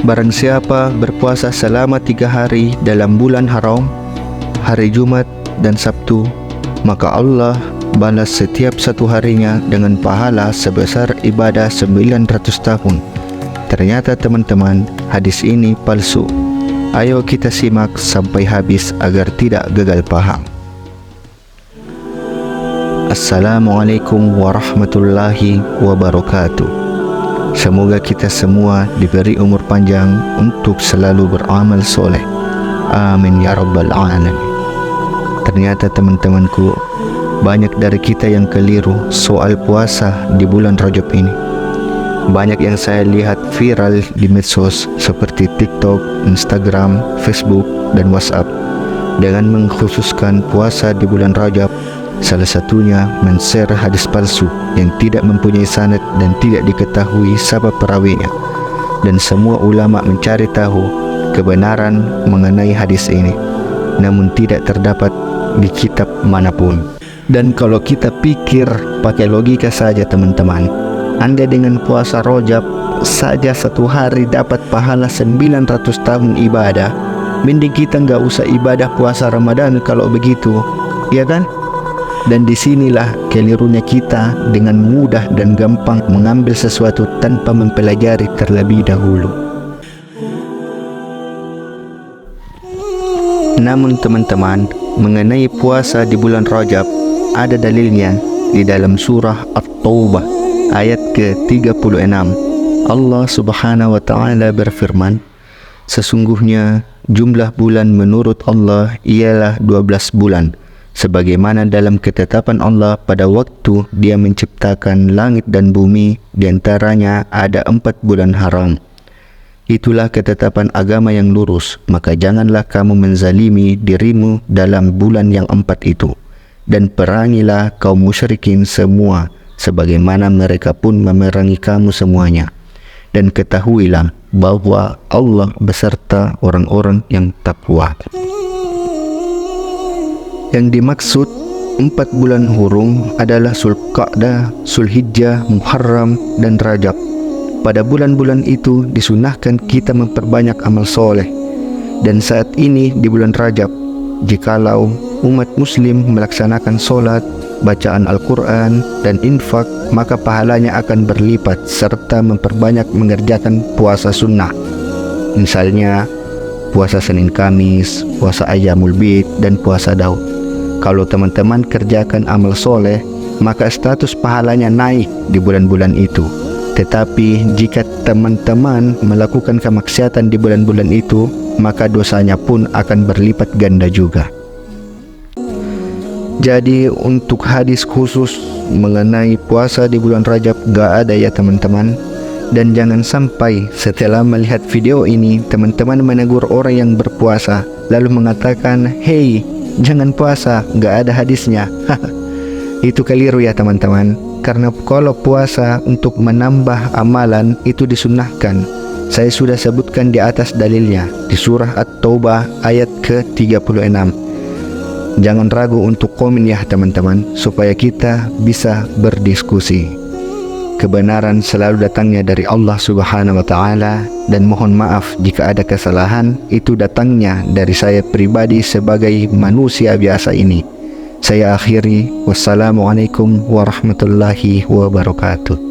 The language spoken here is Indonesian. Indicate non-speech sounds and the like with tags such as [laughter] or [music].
Barang siapa berpuasa selama tiga hari dalam bulan haram, hari Jumat dan Sabtu, maka Allah balas setiap satu harinya dengan pahala sebesar ibadah 900 tahun. Ternyata teman-teman, hadis ini palsu. Ayo kita simak sampai habis agar tidak gagal paham. Assalamualaikum warahmatullahi wabarakatuh. Semoga kita semua diberi umur panjang untuk selalu beramal soleh. Amin ya rabbal alamin. Ternyata teman-temanku, banyak dari kita yang keliru soal puasa di bulan Rajab ini. Banyak yang saya lihat viral di medsos seperti TikTok, Instagram, Facebook, dan WhatsApp dengan mengkhususkan puasa di bulan Rajab Salah satunya men-share hadis palsu yang tidak mempunyai sanad dan tidak diketahui siapa perawinya. Dan semua ulama mencari tahu kebenaran mengenai hadis ini, namun tidak terdapat di kitab mana pun. Dan kalau kita pikir pakai logika saja teman-teman, Anda dengan puasa rojab saja satu hari dapat pahala 900 tahun ibadah, mending kita nggak usah ibadah puasa Ramadan kalau begitu, ya kan? Dan disinilah kelirunya kita dengan mudah dan gampang mengambil sesuatu tanpa mempelajari terlebih dahulu. Namun teman-teman, mengenai puasa di bulan Rajab, ada dalilnya di dalam surah At-Taubah ayat ke-36. Allah Subhanahu wa taala berfirman, Sesungguhnya jumlah bulan menurut Allah ialah 12 bulan sebagaimana dalam ketetapan Allah pada waktu dia menciptakan langit dan bumi di antaranya ada empat bulan haram. Itulah ketetapan agama yang lurus, maka janganlah kamu menzalimi dirimu dalam bulan yang empat itu. Dan perangilah kaum musyrikin semua, sebagaimana mereka pun memerangi kamu semuanya. Dan ketahuilah bahwa Allah beserta orang-orang yang takwa. Yang dimaksud empat bulan hurung adalah Sulqa'dah, Sulhijjah, Muharram, dan Rajab. Pada bulan-bulan itu disunahkan kita memperbanyak amal soleh. Dan saat ini di bulan Rajab, jikalau umat muslim melaksanakan solat, bacaan Al-Quran, dan infak, maka pahalanya akan berlipat serta memperbanyak mengerjakan puasa sunnah. Misalnya, puasa Senin Kamis, puasa Ayamul Bid, dan puasa Daud. Kalau teman-teman kerjakan amal soleh, maka status pahalanya naik di bulan-bulan itu. Tetapi jika teman-teman melakukan kemaksiatan di bulan-bulan itu, maka dosanya pun akan berlipat ganda juga. Jadi untuk hadis khusus mengenai puasa di bulan Rajab gak ada ya teman-teman. Dan jangan sampai setelah melihat video ini teman-teman menegur orang yang berpuasa lalu mengatakan, "Hei, jangan puasa, nggak ada hadisnya. [laughs] itu keliru ya teman-teman. Karena kalau puasa untuk menambah amalan itu disunahkan. Saya sudah sebutkan di atas dalilnya di surah At-Taubah ayat ke-36. Jangan ragu untuk komen ya teman-teman supaya kita bisa berdiskusi. Kebenaran selalu datangnya dari Allah Subhanahu wa taala dan mohon maaf jika ada kesalahan itu datangnya dari saya pribadi sebagai manusia biasa ini. Saya akhiri wassalamualaikum warahmatullahi wabarakatuh.